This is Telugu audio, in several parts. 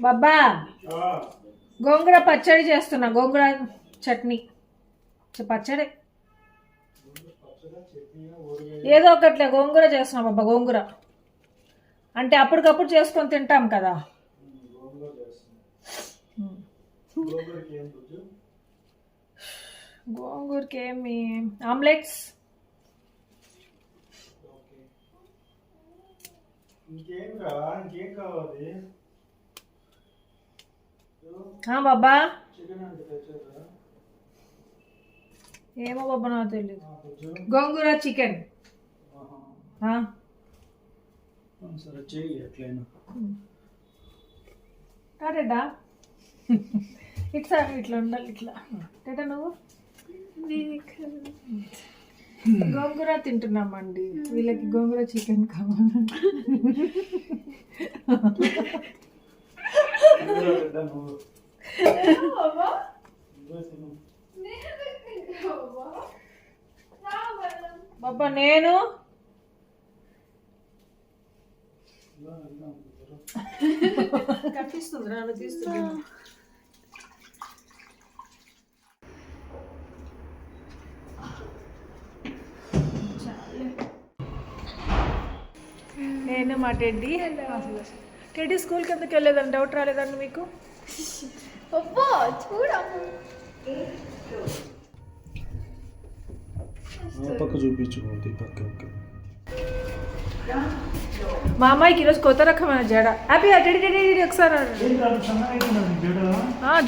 బాబా గోంగూర పచ్చడి చేస్తున్నా గోంగూర చట్నీ. పచ్చడి. ఏదో ఒకట్లే గోంగూర చేస్తున్నా బాబా గోంగూర. అంటే అప్పటికప్పుడు చేసుకొని తింటాం కదా. గోంగూరకి ఏమి? ఆమ్లెట్స్ ఓకే ఇంకేం రా ఇంకేం కావాలి? బాబా. చికెన్ అంటే ఏమో బాబా నాకు తెలియదు గోంగూర చికెన్. సరే చెయ్యి ఎట్లయినా ఇట్లా ఇట్లా ఉండాలి ఇట్లా. టాటా నువ్వు? గోంగూర తింటున్నామండి వీళ్ళకి గోంగూర చికెన్ కావాలి. బాబా నేను. కనిపిస్తుంది నన్ను తీస్తున్నాను నేను మా టెడ్డీ? టెడ్డీ స్కూల్కి ఎందుకు వెళ్ళలేదని డౌట్ రాలేదండి మీకు? అబ్బో చూడము ఆ పక్క చూపించు ఈ పక్క ఓకే మా అమ్మాయికి ఈరోజు కొత్త రకమైన జడ. హ్యాపీ టెడ్డీ ఒకసారి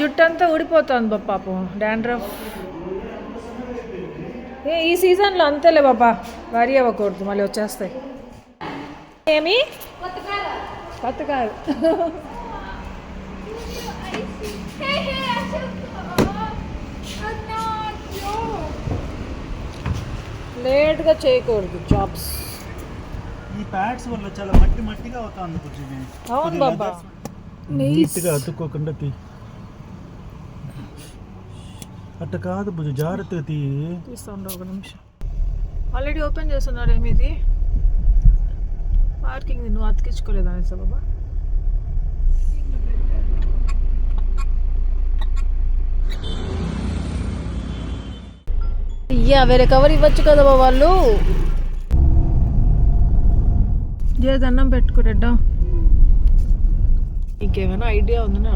జుట్టు అంతా ఊడిపోతుంది బాబా పాపం. డాండ్రఫ్. ఏ ఈ సీజన్లో అంతేలే బాబా. వరి అవ్వకూడదు మళ్ళీ వచ్చేస్తాయి. ఏమి? కొత్త కాదు హే హే అసలు లేట్గా చేయకూడదు జాబ్స్. ఈ ప్యాడ్స్ వల్ల చాలా మట్టి మట్టిగా అవుతుంది బుజ్జి అవును బాబా. నీట్గా అతుక్కోకుండా తీ. అట్ట కాదు బుజ్జి జాగ్రత్తగా తీ. తీసుకోండి ఒక నిమిషం. ఆల్రెడీ ఓపెన్ చేస్తున్నారు ఏమి ఇది? అతికించుకోలేదా బాబా. అయ్యా వేరే కవర్ ఇవ్వచ్చు కదా వాళ్ళు? దండం పెట్టుకోరెడ్డా ఇంకేమైనా ఐడియా ఉందని